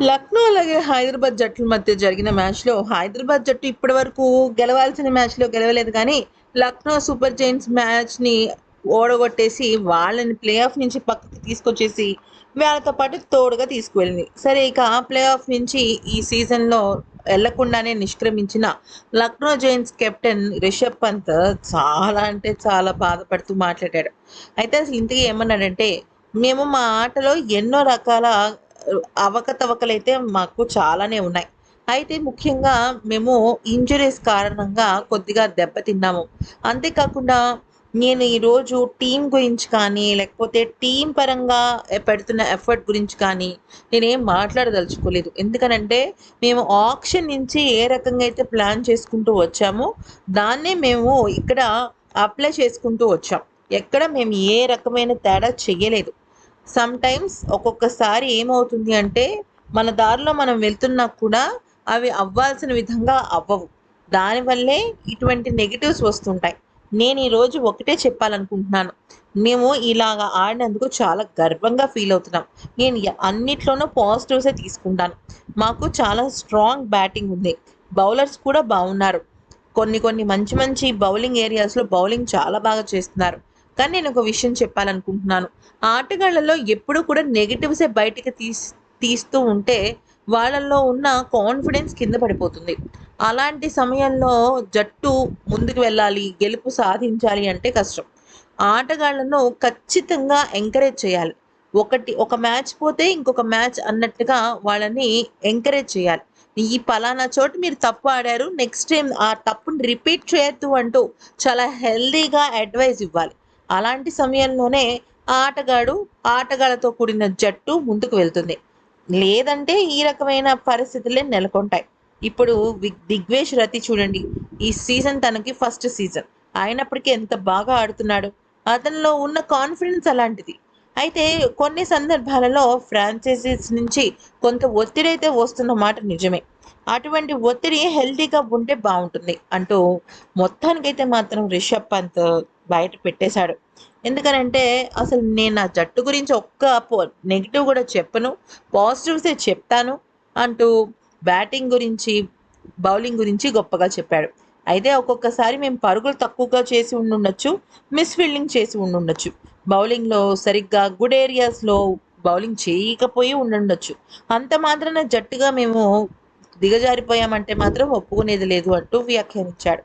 లక్నో అలాగే హైదరాబాద్ జట్ల మధ్య జరిగిన మ్యాచ్లో హైదరాబాద్ జట్టు ఇప్పటి వరకు గెలవాల్సిన మ్యాచ్లో గెలవలేదు కానీ లక్నో సూపర్ జైన్స్ మ్యాచ్ని ఓడగొట్టేసి వాళ్ళని ప్లే ఆఫ్ నుంచి పక్కకి తీసుకొచ్చేసి వాళ్ళతో పాటు తోడుగా తీసుకువెళ్ళింది. సరే ఇక ప్లే ఆఫ్ నుంచి ఈ సీజన్లో వెళ్ళకుండానే నిష్క్రమించిన లక్నో జైన్స్ కెప్టెన్ రిషబ్ పంత్ చాలా అంటే చాలా బాధపడుతూ మాట్లాడాడు. అయితే అసలు ఇంతకీ ఏమన్నాడంటే మేము మా ఆటలో ఎన్నో రకాల అవకతవకలైతే మాకు చాలానే ఉన్నాయి. అయితే ముఖ్యంగా మేము ఇంజరీస్ కారణంగా కొద్దిగా దెబ్బతిన్నాము. అంతేకాకుండా నేను ఈరోజు టీం గురించి కానీ లేకపోతే టీం పరంగా పెడుతున్న ఎఫర్ట్ గురించి కానీ నేనేం మాట్లాడదలుచుకోలేదు. ఎందుకనంటే మేము ఆప్షన్ నుంచి ఏ రకంగా అయితే ప్లాన్ చేసుకుంటూ వచ్చామో దాన్నే మేము ఇక్కడ అప్లై చేసుకుంటూ వచ్చాం. ఎక్కడ మేము ఏ రకమైన తేడా చేయలేదు సమ్ టైమ్స్ ఒక్కొక్కసారి ఏమవుతుంది అంటే మన దారిలో మనం వెళ్తున్నా కూడా అవి అవ్వాల్సిన విధంగా అవ్వవు. దానివల్లే ఇటువంటి నెగిటివ్స్ వస్తుంటాయి. నేను ఈరోజు ఒకటే చెప్పాలనుకుంటున్నాను. మేము ఇలాగ ఆడినందుకు చాలా గర్వంగా ఫీల్ అవుతున్నాం. నేను అన్నిట్లోనూ పాజిటివ్సే తీసుకుంటాను. మాకు చాలా స్ట్రాంగ్ బ్యాటింగ్ ఉంది. బౌలర్స్ కూడా బాగున్నారు. కొన్ని కొన్ని మంచి మంచి బౌలింగ్ ఏరియాస్లో బౌలింగ్ చాలా బాగా చేస్తున్నారు. కానీ నేను ఒక విషయం చెప్పాలనుకుంటున్నాను. ఆటగాళ్ళలో ఎప్పుడూ కూడా నెగిటివ్సే బయటికి తీస్ తీస్తూ ఉంటే వాళ్ళల్లో ఉన్న కాన్ఫిడెన్స్ కింద పడిపోతుంది. అలాంటి సమయంలో జట్టు ముందుకు వెళ్ళాలి గెలుపు సాధించాలి అంటే కష్టం. ఆటగాళ్ళను ఖచ్చితంగా ఎంకరేజ్ చేయాలి. ఒకటి ఒక మ్యాచ్ పోతే ఇంకొక మ్యాచ్ అన్నట్టుగా వాళ్ళని ఎంకరేజ్ చేయాలి. ఈ పలానా చోటు మీరు తప్పు ఆడారు నెక్స్ట్ టైం ఆ తప్పుని రిపీట్ చేయొద్దు అంటూ చాలా హెల్దీగా అడ్వైజ్ ఇవ్వాలి. అలాంటి సమయంలోనే ఆటగాడు ఆటగాళ్ళతో కూడిన జట్టు ముందుకు వెళ్తుంది. లేదంటే ఈ రకమైన పరిస్థితులే నెలకొంటాయి. ఇప్పుడు దిగ్వేష్ రతి చూడండి. ఈ సీజన్ తనకి ఫస్ట్ సీజన్. అయినప్పటికీ ఎంత బాగా ఆడుతున్నాడు. అతనిలో ఉన్న కాన్ఫిడెన్స్ అలాంటిది. అయితే కొన్ని సందర్భాలలో ఫ్రాంచైజీస్ నుంచి కొంత ఒత్తిడి అయితే వస్తున్న మాట నిజమే. అటువంటి ఒత్తిడి హెల్తీగా ఉంటే బాగుంటుంది అంటూ మొత్తానికైతే మాత్రం రిషబ్ పంత్ బయట పెట్టేశాడు. ఎందుకనంటే అసలు నేను నా జట్టు గురించి ఒక్క నెగిటివ్ కూడా చెప్పను. పాజిటివ్సే చెప్తాను అంటూ బ్యాటింగ్ గురించి బౌలింగ్ గురించి గొప్పగా చెప్పాడు. అయితే ఒక్కొక్కసారి మేము పరుగులు తక్కువగా చేసి ఉండుండొచ్చు మిస్ ఫీల్డింగ్ చేసి ఉండుండొచ్చు. బౌలింగ్లో సరిగ్గా గుడ్ ఏరియాస్లో బౌలింగ్ చేయకపోయి ఉండుండొచ్చు. అంత మాత్రాన జట్టుగా మేము దిగజారిపోయామంటే మాత్రం ఒప్పుకునేది లేదు అంటూ వ్యాఖ్యానించాడు.